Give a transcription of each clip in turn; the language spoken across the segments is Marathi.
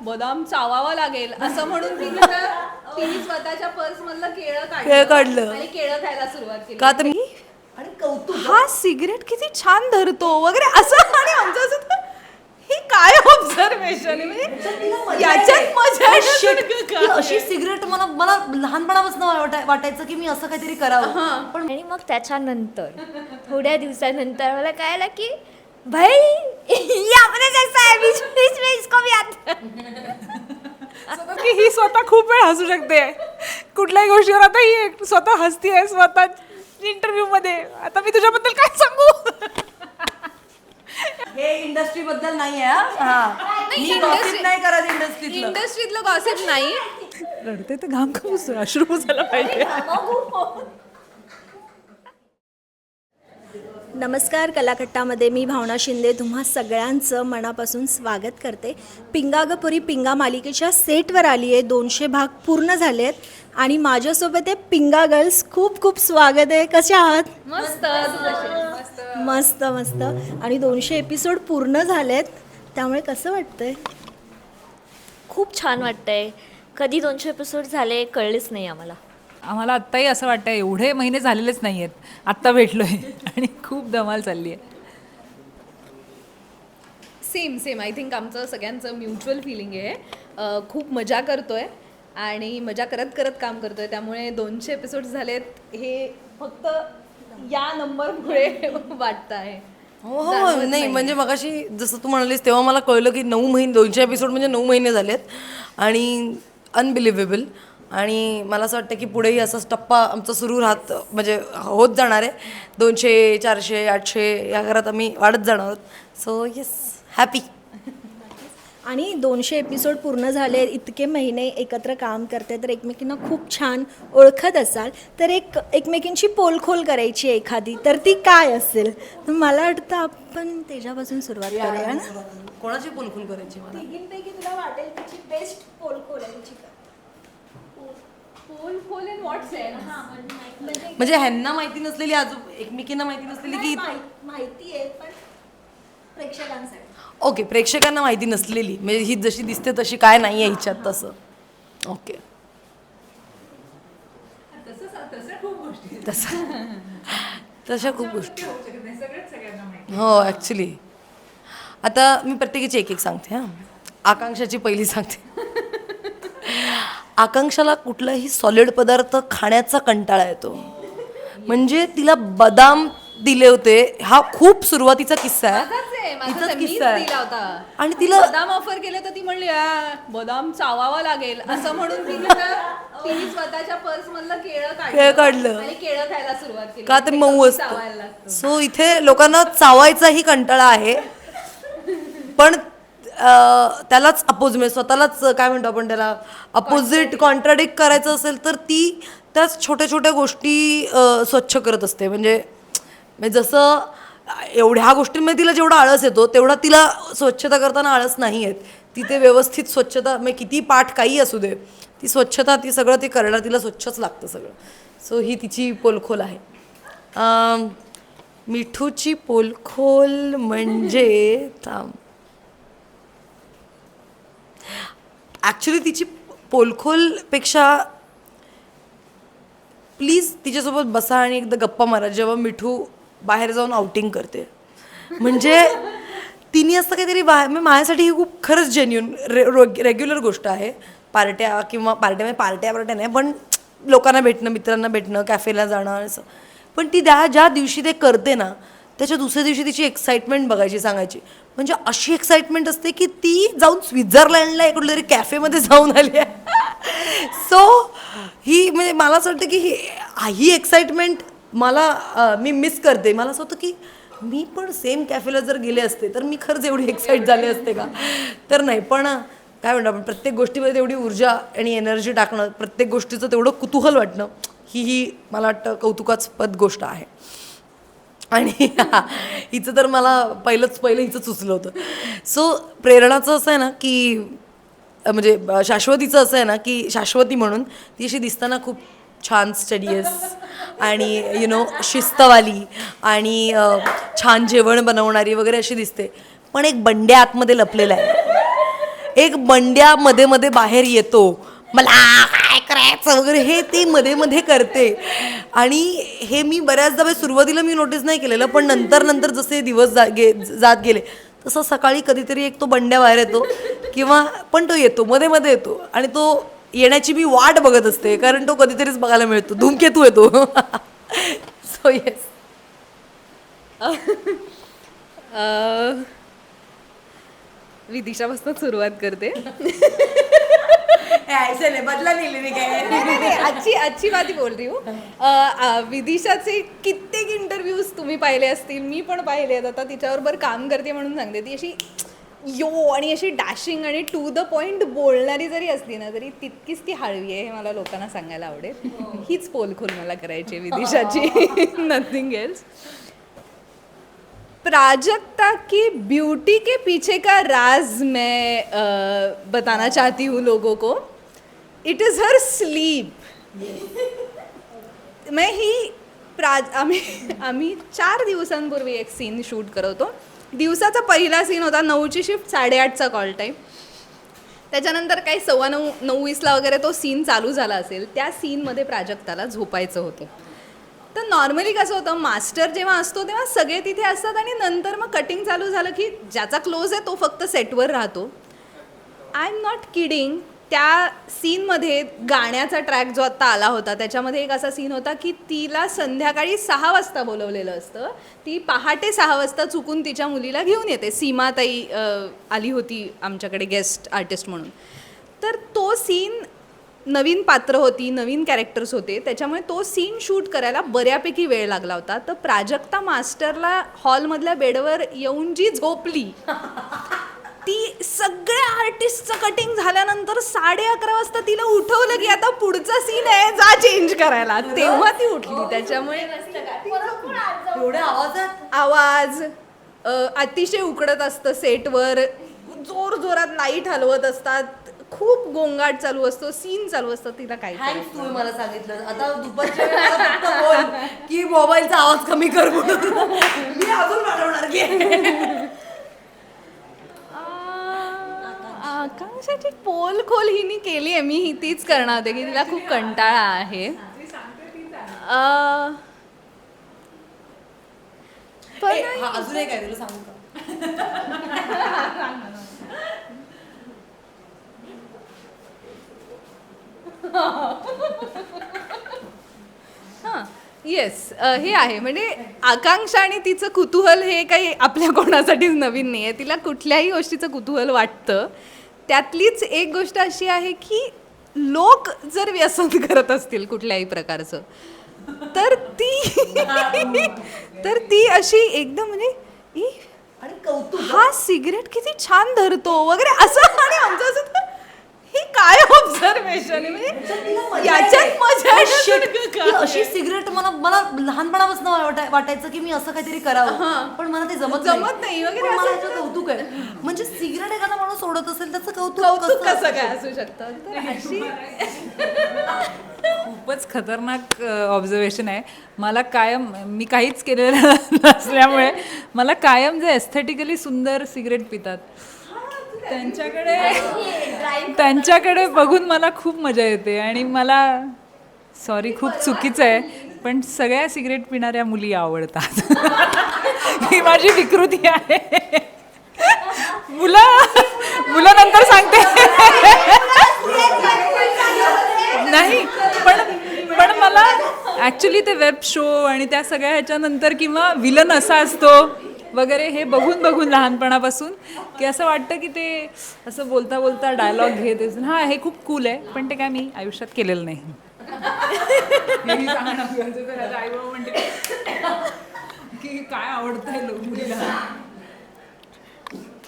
बदाम चावावा लागेल असं म्हणून तिने ना तिने स्वतःच्या पर्स मधलं केळं केळं काढलं. आणि केळं खायला सुरुवात केली. का तर मी? आणि कौतुक. हा सिगरेट किती छान धरतो वगैरे असं. आणि आमचं असं होतं, ही काय ऑब्झर्वेशन म्हणजे याच्यात मजा आहे Shit. असं की? अशी सिगरेट मला मला लहानपणापासून वाटाय- वाटायचं की मी असं काहीतरी करावं. पण आणि मग त्याच्यानंतर थोड्या दिवसानंतर मला कळलं की भाई ये अपने जैसा है बीच बीच में इसको भी आता है." की ही स्वतः खूप वेळ हसू शकते कुठल्याही गोष्टीवर आता ही एक स्वतः हसती आहे स्वतः इंटरव्ह्यू मध्ये. आता मी तुझ्याबद्दल काय सांगू? हे इंडस्ट्री बद्दल नाही आहे हा. हा. मी gossip नाही करत इंडस्ट्रीतलं इंडस्ट्रीतलं गॉसिप नाही. रडते तर घाम का अश्रू झाला पाहिजे. नमस्कार कलाकट्टामध्ये मी भावना शिंदे तुम्हा सगळ्यांचं मनापासून स्वागत करते. पिंगागपुरी पिंगा मालिकेच्या सेटवर आली आहे दोनशे भाग पूर्ण झाले आहेत आणि माझ्यासोबत आहे पिंगा गर्ल्स. खूप खूप स्वागत आहे. कसे आहात? मस्त? मस्त मस्त मस्त. आणि दोनशे एपिसोड पूर्ण झालेत. त्यामुळे कसं वाटतंय? खूप छान वाटतंय. कधी दोनशे एपिसोड झाले कळलेच नाही आम्हाला. आम्हाला आत्ताही असं वाटतं एवढे महिने झालेलेच नाही आहेत आत्ता भेटलोय. आणि खूप धमाल चालली आहे सेम सेम आय थिंक आमचं सगळ्यांचं म्युच्युअल फिलिंग आहे. खूप मजा करतोय आणि मजा करत करत काम करतोय. त्यामुळे दोनशे एपिसोड झालेत हे फक्त या नंबरमुळे वाटतं आहे हो. हो नाही म्हणजे मगाशी जसं तू म्हणालीस तेव्हा मला कळलं की नऊ महिने दोनशे एपिसोड म्हणजे नऊ महिने झालेत. आणि अनबिलिव्हेबल आणि मला असं वाटतं की पुढेही असाच टप्पा आमचा सुरू राहत म्हणजे होत जाणार आहे. दोनशे चारशे आठशे या घरात आम्ही वाढत जाणार आहोत. सो येस हॅपी आणि दोनशे एपिसोड पूर्ण झाले इतके महिने एकत्र काम करते तर एकमेकींना खूप छान ओळखत असाल. तर एक एकमेकींची पोलखोल करायची आहे एखादी तर ती काय असेल? तर मला वाटतं आपण त्याच्यापासून सुरुवात करूया ना? कोणाची पोलखोल करायची मला? तिघींपैकी तुला वाटेल तिची बेस्ट पोलखोल आहे तिची. इन व्हॉट सेन्स म्हणजे ह्यांना माहिती नसलेली आजू एकमेकींना माहिती नसलेली की माहिती आहे पण प्रेक्षकांसाठी. ओके प्रेक्षकांना माहिती नसलेली. म्हणजे ही जशी दिसते तशी काय नाही आहे हिच्यात तसं. ओके. तसं तशा खूप गोष्टी. हो ॲक्च्युली आता मी प्रत्येकीची एक एक सांगते हां. आकांक्षाची पहिली सांगते. आकांक्षाला कुठलाही सॉलिड पदार्थ खाण्याचा कंटाळा येतो. म्हणजे तिला बदाम दिले होते. हा खूप सुरुवातीचा किस्सा आहे. माझाच मीच किस्सा आहे. आणि तिला बदाम ऑफर केले तर ती म्हणली "आ, बदाम चावावा लागेल. असं म्हणून तिने स्वतःच्या पर्स मधलं केळं केळं काढलं. आणि केळं खायला सुरुवात केली. का ते मऊ असतं. सो इथे लोकांना चावायचाही कंटाळा आहे. पण त्यालाच अपोज म्हणजे स्वतःलाच काय म्हणतो आपण त्याला? अपोजिट कॉन्ट्राडिक्ट करायचं असेल तर ती त्याच छोट्या छोट्या गोष्टी स्वच्छ करत असते. म्हणजे म्हणजे जसं एवढ्या गोष्टींमध्ये तिला जेवढा आळस येतो तेवढा तिला स्वच्छता करताना आळस नाही येत. ती ते व्यवस्थित स्वच्छता म्हणजे किती पाठ काही असू दे ती स्वच्छता ती सगळं ते करणं तिला स्वच्छच लागतं सगळं. सो ही तिची पोलखोल आहे. मिठूची पोलखोल म्हणजे थांब. ॲक्च्युली तिची पोलखोलपेक्षा प्लीज तिच्यासोबत बसा आणि एकदा गप्पा मारा. जेव्हा मिठू बाहेर जाऊन आउटिंग करते. म्हणजे तिने असं काहीतरी बाहेर म्हणजे माझ्यासाठी ही खूप खरंच जेन्युन रे रेग्युलर गोष्ट आहे. पार्ट्या किंवा पार्ट्या म्हणजे पार्ट्या पार्ट्या नाही पण लोकांना भेटणं मित्रांना भेटणं कॅफेला जाणं असं. पण ती त्या ज्या दिवशी ते करते ना त्याच्या दुसऱ्या दिवशी तिची एक्साइटमेंट बघायची सांगायची. म्हणजे अशी एक्साइटमेंट असते की ती जाऊन स्वित्झर्लंडला कुठल्या तरी कॅफेमध्ये जाऊन आली आहे. सो ही म्हणजे मला असं वाटतं की ही ही एक्साइटमेंट मला मी मिस करते. मला असं होतं की मी पण सेम कॅफेला जर गेले असते तर मी खरंच एवढी एक्साइट झाले असते का? तर नाही पण काय म्हणतो आपण प्रत्येक गोष्टीमध्ये तेवढी ऊर्जा आणि एनर्जी टाकणं प्रत्येक गोष्टीचं तेवढं कुतूहल वाटणं ही ही मला वाटतं कौतुकास्पद गोष्ट आहे. आणि हिचं तर मला पहिलंच पहिलं हिचं सुचलं होतं. सो प्रेरणाचं असं आहे ना की म्हणजे शाश्वतीचं असं आहे ना की शाश्वती म्हणून ती अशी दिसताना खूप छान स्टडियस आणि यु नो शिस्तवाली आणि छान जेवण बनवणारी वगैरे अशी दिसते. पण एक बंड्या आतमध्ये लपलेला आहे. एक बंड्या मध्ये मध्ये बाहेर येतो. मला काय करायचं वगैरे हे ती मध्ये मध्ये करते. आणि हे मी बऱ्याचदा म्हणजे सुरुवातीला मी नोटीस नाही केलेलं पण नंतर नंतर जसे दिवस जा गे जात गेले तसं सकाळी कधीतरी एक तो बंड्या बाहेर येतो किंवा पण तो येतो मध्ये मध्ये येतो. आणि तो येण्याची मी वाट बघत असते कारण तो कधीतरीच बघायला मिळतो. धूमकेतू येतो. सो येस विदिशापासून सुरुवात करते. बदला लिहिली काय नहीं, नहीं, नहीं, अच्छी अच्छी बात ही बोल रही हूँ। विदिशाचे कित्येक इंटरव्ह्यूज तुम्ही पाहिले असतील मी पण पाहिले आहेत. आता तिच्याबरोबर काम करते म्हणून सांगते. ती अशी यो आणि अशी डॅशिंग आणि टू द पॉइंट बोलणारी जरी असली ना तरी तितकीच ती हळवी आहे हे मला लोकांना सांगायला आवडेल. हीच पोलखोल मला करायची विदिशाची. नथिंग एल्स प्राजक्ता की ब्यूटी के पीछे का राज मैं आ, बताना चाहती हूँ लोगों को। इट इज़ हर स्लीप मैं ही प्राज आम्ही आम्ही चार दिवसांपूर्वी एक सीन शूट करत. होतो दिवसाचा पहिला सीन होता नऊची शिफ्ट साडेआठचा कॉल टाईम त्याच्यानंतर काही सव्वा नऊ नऊ वीसला वगैरे तो सीन चालू झाला असेल. त्या सीनमध्ये प्राजक्ताला झोपायचं होतं. तर नॉर्मली कसं होतं मास्टर जेव्हा असतो तेव्हा सगळे तिथे असतात आणि नंतर मग कटिंग चालू झालं की ज्याचा क्लोज आहे तो फक्त सेटवर राहतो. आय एम नॉट किडिंग त्या सीनमध्ये गाण्याचा ट्रॅक जो आत्ता आला होता त्याच्यामध्ये एक असा सीन होता की तिला संध्याकाळी सहा वाजता बोलवलेलं असतं. ती पहाटे सहा वाजता चुकून तिच्या मुलीला घेऊन येते. सीमाताई आली होती आमच्याकडे गेस्ट आर्टिस्ट म्हणून. तर तो सीन नवीन पात्र होती नवीन कॅरेक्टर्स होते. त्याच्यामुळे तो सीन शूट करायला बऱ्यापैकी वेळ लागला होता. तर प्राजक्ता मास्टरला हॉलमधल्या बेडवर येऊन जी झोपली ती सगळ्या आर्टिस्टचं कटिंग झाल्यानंतर साडे अकरा वाजता तिला उठवलं की आता पुढचा सीन आहे जा चेंज करायला. तेव्हा ती उठली. त्याच्यामुळे एवढ्या आवाजात? आवाज अतिशय उकडत असतं सेटवर जोर जोरात लाइट हलवत असतात. खूप गोंगाट चालू असतो सीन चालू असतं तिला थँक्स तुम्ही मला सांगितलं. आता दुपारच्या वेळेला मला फक्त बोल की मोबाईलचा आवाज कमी कर म्हणून. मी अजून वाढवणार की. आकांक्षाची पोल खोल हिने केली आहे मी ही तीच करणार होते की तिला खूप कंटाळा आहे. अ, पण ए, हा, अजून एक आहे तुला सांगू का? हां येस हे आहे. म्हणजे आकांक्षा आणि तिचं कुतूहल हे काही आपल्या कोणासाठीच नवीन नाही आहे तिला कुठल्याही गोष्टीचं कुतूहल वाटतं. त्यातलीच एक गोष्ट अशी आहे की लोक जर व्यसन करत असतील कुठल्याही प्रकारचं तर ती तर ती अशी एकदम म्हणजे "ई, आणि कौतुक. हा सिगरेट किती छान धरतो वगैरे असं आणि आमचं असं ही काय ऑब्झर्वेशन आहे? म्हणजे याच्यात मजा आहे shit. का? की अशी सिगरेट मला मला लहानपणापासून वाटाय- वाटायचं की मी असं काहीतरी करावं. पण मला ते जमत जमत नाही वगैरे पण मला असं. याचं कौतुक आहे. म्हणजे सिगरेट एखादा माणूस सोडत असेल त्याचं कौतुक कौतुक कसं कसं काय असू शकतं? तर अशी खूपच खतरनाक ऑब्झर्वेशन आहे. मला कायम मी काहीच केलेलं नसल्यामुळे मला कायम जे एस्थेटिकली सुंदर सिगरेट पितात. त्यांच्याकडे त्यांच्याकडे बघून मला खूप मजा येते आणि मला सॉरी खूप चुकीचं आहे पण सगळ्या सिगरेट पिणाऱ्या मुली आवडतात. ही माझी विकृती आहे. मुलं मुलं नंतर सांगते. नाही पण पण मला ॲक्च्युली ते वेब शो आणि त्या सगळ्या ह्याच्यानंतर किंवा विलन असा असतो वगैरे हे बघून बघून लहानपणापासून की असं वाटतं की ते असं बोलता बोलता डायलॉग घेत असून हां हे खूप कूल आहे पण ते काय मी आयुष्यात केलेलं नाही. की काय मुलीला?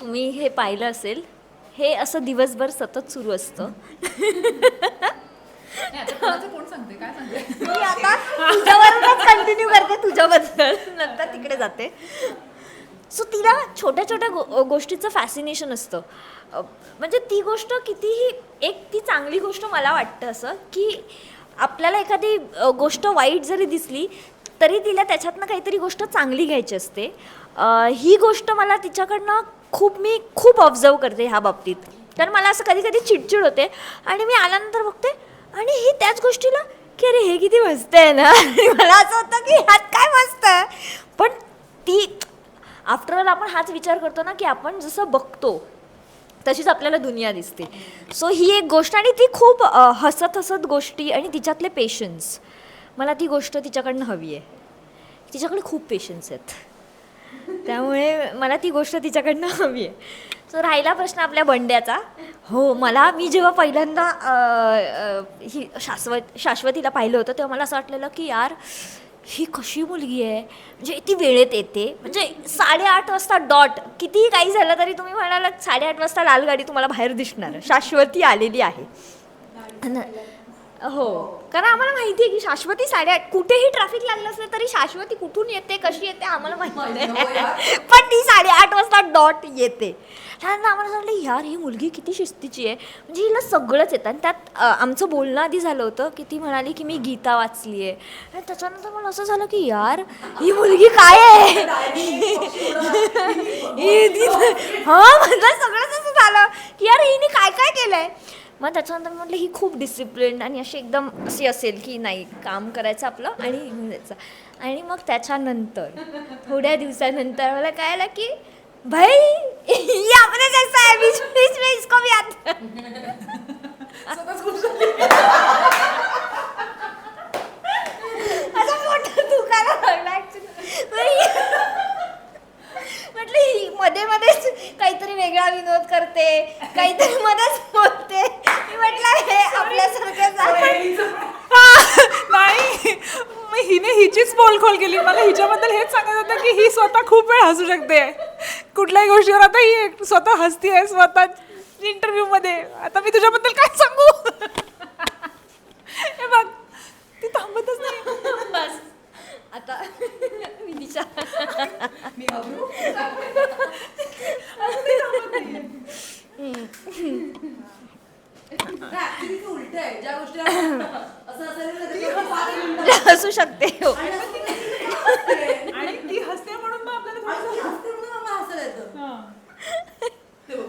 तुम्ही हे पाहिलं असेल हे असं दिवसभर सतत सुरू असतं. कोण सांगते काय सांगते मी आता तुझ्यावरूनच कंटिन्यू करते तुझ्याबद्दल. नंतर तिकडे जाते. सो तिला छोट्या छोट्या गो गोष्टीचं फॅसिनेशन असतं. म्हणजे ती गोष्ट कितीही एक ती चांगली गोष्ट मला वाटतं असं की आपल्याला एखादी गोष्ट वाईट जरी दिसली तरी तिला त्याच्यातनं काहीतरी गोष्ट चांगली घ्यायची असते. ही गोष्ट मला तिच्याकडनं खूप मी खूप ऑब्झर्व करते ह्या बाबतीत. कारण मला असं कधी कधी चिडचिड होते आणि मी आल्यानंतर बघते आणि ही त्याच गोष्टीला की अरे हे किती मस्त आहे ना? मला असं होतं की ह्यात काय मस्त आहे? पण ती आफ्टर ऑल आपण हाच विचार करतो ना की आपण जसं बघतो तशीच आपल्याला दुनिया दिसते. सो ही एक गोष्ट आणि ती खूप हसत हसत गोष्टी आणि तिच्यातले पेशन्स मला ती गोष्ट तिच्याकडनं हवी आहे. तिच्याकडे खूप पेशन्स आहेत. त्यामुळे मला ती गोष्ट तिच्याकडनं हवी आहे. सो राहिला प्रश्न आपल्या बंड्याचा. हो मला मी जेव्हा पहिल्यांदा ही शाश्वत शाश्वतीला पाहिलं होतं तेव्हा मला असं वाटलेलं की यार ही कशी मुलगी आहे? म्हणजे ती वेळेत येते. म्हणजे साडेआठ वाजता डॉट कितीही काही झालं तरी तुम्ही म्हणालात साडेआठ वाजता लाल गाडी तुम्हाला बाहेर दिसणार शाश्वती आलेली आहे. हो. कारण आम्हाला माहिती आहे की शाश्वती साडेआठ कुठेही ट्रॅफिक लागलं असलं तरी शाश्वती कुठून येते कशी येते आम्हाला माहिती नाही. पण ती साडेआठ वाजता डॉट येते. त्यानंतर आम्हाला सांगितलं यार ही मुलगी किती शिस्तीची आहे. म्हणजे हिला सगळंच येतं. आणि त्यात आमचं बोलणं आधी झालं होतं की ती म्हणाली की मी गीता वाचली आहे आणि त्याच्यानंतर मला असं झालं की यार ही मुलगी काय आहे? ही हा मला सगळंच असं झालं की यार हिने काय काय केलंय? मग त्याच्यानंतर म्हटलं ही खूप डिसिप्लिन आणि अशी एकदम अशी असेल की नाही काम करायचं आपलं आणि निघून जायचं. आणि मग त्याच्यानंतर थोड्या दिवसानंतर मला काय आलं की भाई ये अपने जैसा है बीच बीच में इसको भी आता मोठा लागला म्हटलं ही मध्ये मध्येच काहीतरी वेगळा विनोद करते काहीतरी मध्येच बोलते. मी हे नाही मग हिने हिचीच पोलखोल केली. मला हिच्याबद्दल हेच सांगत होतं की ही स्वतः खूप वेळ हसू शकते. कुठल्याही गोष्टीवर आता ही स्वतः हसती आहे स्वतः इंटरव्ह्यू मध्ये. आता मी तुझ्याबद्दल काय सांगू? हे बघ ती थांबतच नाही. बस. आता उलट आहे ज्या गोष्टी आपण असं शकते हो. आणि ती हसते? म्हणून मग आपल्याला आणि थोडंसं- ती हसते म्हणून आम्हाला हसायला येतं. हां. ते बघ.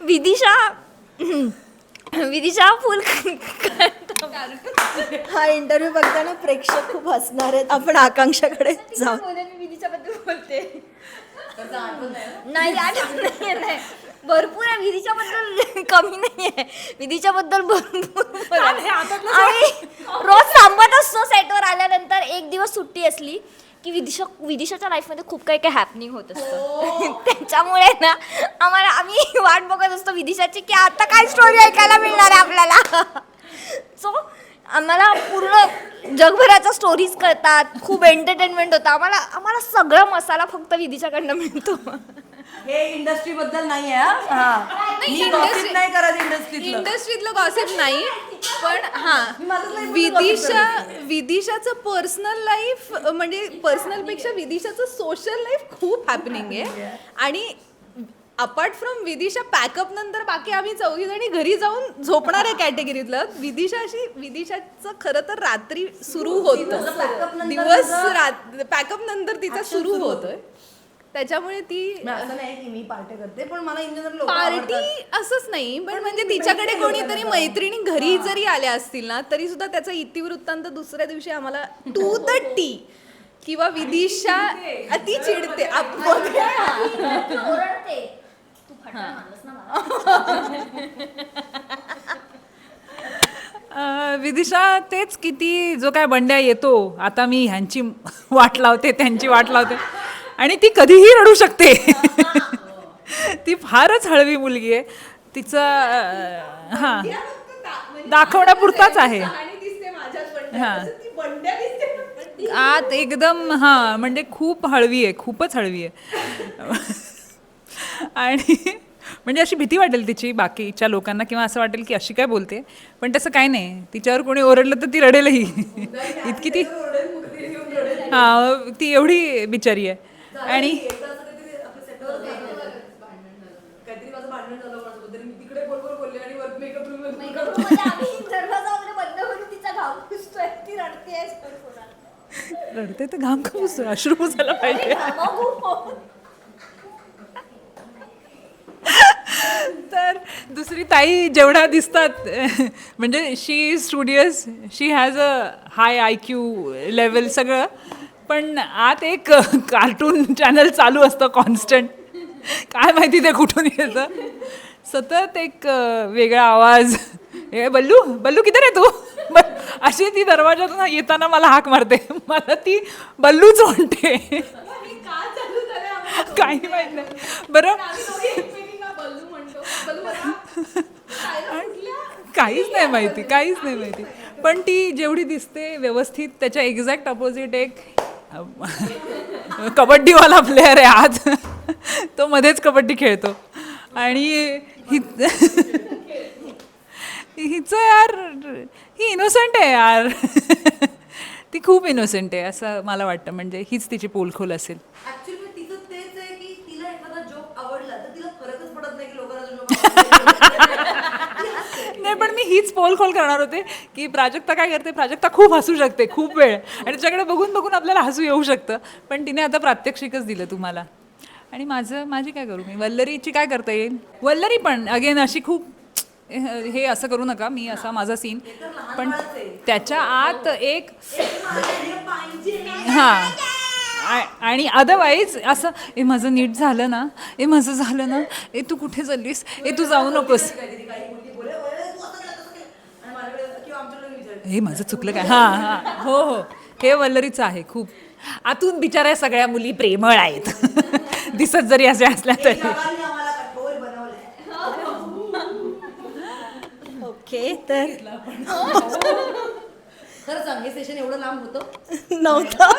विदिशा विदिशा फुल हा इंटरव्ह्यू बघताना प्रेक्षक खूप हसणार आहेत. आपण आकांक्षाकडे जाऊ. विदिशाबद्दल बोलते. त्याचं आठवण आहे ना? नाही आठवण नाही नाही. भरपूर आहे विधीच्याबद्दल कमी नाही आहे विधीच्याबद्दल भरपूर बोलायला. हे आतातलं आणि रोज थांबत असतो सेटवर आल्यानंतर एक दिवस सुट्टी असली की विदिशा विदिशाच्या लाईफमध्ये खूप काही काही हॅपनिंग होत असतं. त्याच्यामुळे ना आम्हाला आम्ही वाट बघत असतो विदिशाची की आता काय स्टोरी ऐकायला मिळणार आहे आपल्याला. सो आम्हाला पूर्ण जगभराच्या स्टोरीज कळतात खूप एंटरटेनमेंट होतं. आम्हाला आम्हाला सगळा मसाला फक्त विदिशाकडनं मिळतो. हे इंडस्ट्री बद्दल नाही आहे हा. हा. मी gossip नाही करत इंडस्ट्रीतलं. इंडस्ट्रीतलं गॉसिप नाही पण हा. माझंच life मध्ये विदिशा विदिशाचं पर्सनल लाईफ म्हणजे पर्सनलपेक्षा विदिशाचं सोशल लाईफ खूप हॅपनिंग आहे. आणि अपार्ट फ्रॉम विदिशा पॅकअप नंतर बाकी आम्ही चौघी जणी घरी जाऊन झोपणाऱ्या कॅटेगरीतलं विदिशा अशी विदिशाचं खरं तर रात्री सुरू होतं. packup नंतर दिवस तुझं रात पॅकअप नंतर तिचा सुरू होतोय. त्याच्यामुळे ती मी असं नाही की मी पार्टी करते पण मला पार्टी असंच नाही पण म्हणजे तिच्याकडे कोणीतरी मैत्रिणी घरी जरी आल्या असतील ना तरी सुद्धा त्याचा इतिवृत्तांत दुसऱ्या दिवशी आम्हाला टू द टी किंवा विदिशा अ, ती चिडते. विदिशा तेच किती जो काय बंड्या येतो आता मी ह्यांची वाट लावते त्यांची वाट लावते. आणि ती कधीही रडू शकते. ती फारच हळवी मुलगी आहे. तिचं हां. दाखवण्यापुरताच आहे. हा. आत एकदम हां म्हणजे खूप हळवी आहे खूपच हळवी आहे. आणि म्हणजे अशी भीती वाटेल तिची बाकीच्या लोकांना किंवा असं वाटेल की अशी काय बोलते. पण तसं काय नाही. तिच्यावर कोणी ओरडलं तर ती रडेलही. इतकी ती हां ती एवढी बिचारी आहे. आणि रडते तर घाम खूप अश्रू झाला पाहिजे. तर दुसरी ताई जेवढा दिसतात म्हणजे she is studious she has a high I Q level सगळं. पण आत एक कार्टून चॅनल चालू असतं कॉन्स्टंट काय माहिती ते कुठून येतं? सतत एक वेगळा आवाज. हे बल्लू बल्लू किती रे तू? ब- अशी ती दरवाजातून येताना मला हाक मारते. मला ती बल्लूच म्हणते. काही माहीत नाही. बरं. काहीच नाही माहिती काहीच नाही माहिती. पण ती जेवढी दिसते व्यवस्थित त्याच्या एक्झॅक्ट अपोजिट एक कबड्डीवाला प्लेअर आहे आज. तो मध्येच कबड्डी खेळतो. आणि हि हिचं यार ही इनोसंट आहे यार. ती खूप इनोसंट आहे असं मला वाटतं. म्हणजे हीच तिची पोलखोल असेल ऍक्च्युली तिचं तेच आहे की तिला एखादा जोक आवडला तर तिला फरकच पडत नाही की लोकांना नाही पण मी हीच पोलखोल करणार होते की प्राजक्ता काय करते? प्राजक्ता खूप हसू शकते खूप वेळ. आणि त्याच्याकडे बघून बघून आपल्याला हसू येऊ शकतं. पण तिने आता प्रात्यक्षिकच दिलं तुम्हाला. आणि माझं माझी काय करू मी? वल्लरीची काय करता येईल? वल्लरी पण अगेन अशी खूप हे असं करू नका मी असा माझा सीन पण त्याच्या आत एक हां. आणि अदरवाईज असं ए माझं नीट झालं ना? ए माझं झालं ना? ए तू कुठे चाललीस? ए तू जाऊ नकोस. हे माझं चुकलं काय? हां हां. हो हो. हे वल्लरीचं आहे खूप. आतून बिचाऱ्या सगळ्या मुली प्रेमळ आहेत. दिसत जरी असे असल्या तरी. ओके तर खरं सांग हे सेशन एवढं लांब होतं? नव्हतं.